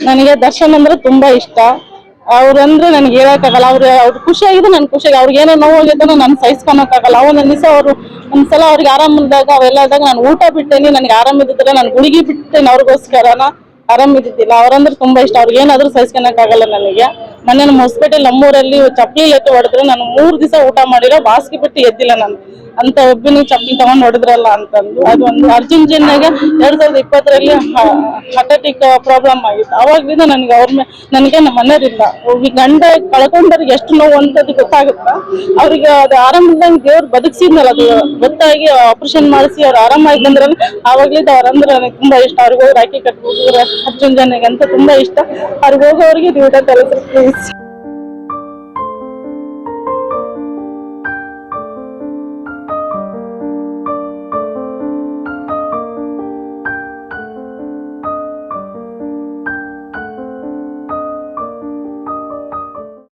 ನನಗೆ ದರ್ಶನ್ ಅಂದ್ರೆ ತುಂಬಾ ಇಷ್ಟ. ಅವ್ರಂದ್ರೆ ನನ್ಗೆ ಹೇಳಕ್ಕಾಗಲ್ಲ. ಅವ್ರ ಅವ್ರು ಖುಷಿಯಾಗಿದ್ರೆ ನನ್ ಖುಷಿಯಾಗಿ ಅವ್ರಿಗೆ ಏನೇ ಆಗಿದ್ರು ನಾನು ಸಹಿಸ್ಕೊಳಕ್ಕಾಗಲ್ಲ. ಅವನ ದಿವಸ ಅವರು ಒಂದ್ಸಲ ಅವ್ರಿಗೆ ಆರಾಮಿಲ್ದಾಗ ಅವೆಲ್ಲ ಆದಾಗ ನಾನು ಊಟ ಬಿಟ್ಟೇನಿ ಆರಾಮ್ ಇದ್ದಿದ್ರೆ ನಾನು ಗುಳಿಗೆ ಬಿಟ್ಟೇನೆ. ಅವ್ರಿಗೋಸ್ಕರನ ಆರಾಮಿದ್ದಿದ್ದಿಲ್ಲ ಅವ್ರಂದ್ರೆ ತುಂಬಾ ಇಷ್ಟ. ಅವ್ರಿಗೆ ಏನಾದ್ರೂ ಸಹಿಸ್ಕೊಳಕ್ಕಾಗಲ್ಲ ನನಗೆ. ಮೊನ್ನೆ ನಮ್ಮ ಹಾಸ್ಪಿಟಲ್ ನಮ್ಮೂರಲ್ಲಿ ಚಪ್ಪಲಿ ಎತ್ತು ಹೊಡೆದ್ರೆ ನಾನು ಮೂರ್ ದಿವಸ ಊಟ ಮಾಡಿರೋ ಬಾಸ್ಕಿ ಬಿಟ್ಟು ಎದ್ದಿಲ್ಲ ನಾನು. ಅಂತ ಒಬ್ಬನು ಚಪ್ಪಲಿ ತಗೊಂಡು ಹೊಡೆದ್ರಲ್ಲ ಅಂತಂದು. ಅದು ಒಂದು ಅರ್ಜುನ್ ಜಿನ್ನಾಗ ಎರಡ್ ಸಾವಿರದ ಇಪ್ಪತ್ತರಲ್ಲಿ ಅಟ್ಯಾಕ್ ಪ್ರಾಬ್ಲಮ್ ಆಗಿತ್ತು. ಅವಾಗಿಂದ ನನಗೆ ಅವ್ರ ನನ್ಗೆ ನನಗೆ ನಮ್ಮ ಮನೆಯವರಿಲ್ಲ ಒಬ್ಬ ಗಂಡ ಕಳ್ಕೊಂಡವ್ರಿಗೆ ಎಷ್ಟು ನೋವು ಅಂತದ್ದು ಗೊತ್ತಾಗುತ್ತಾ? ಅವ್ರಿಗೆ ಅದು ಆರಾಮಿಲ್ದಂಗೆ ದೇವ್ರು ಬದುಕಿಸಿದ್ನಲ್ಲ, ಅದು ಗೊತ್ತಾಗಿ ಆಪರೇಷನ್ ಮಾಡಿಸಿ ಅವ್ರು ಆರಾಮಾಗಿ ಬಂದ್ರಲ್ಲ ಆವಾಗ್ಲಿಂದ ಅವ್ರಂದ್ರೆ ನನಗೆ ತುಂಬಾ ಇಷ್ಟ. ಅವ್ರಿಗೆ ಹೋಗಿ ರಾಖಿ ಕಟ್ಬಿಟ್ಟಿದ್ರೆ ಅರ್ಜುನ್ ಜನಗೆ ಅಂತ ತುಂಬಾ ಇಷ್ಟ. ಅವ್ರಿಗೆ ಹೋಗೋರಿಗೆ ಊಟ ತಲುಪಿಸ್ತೀವಿ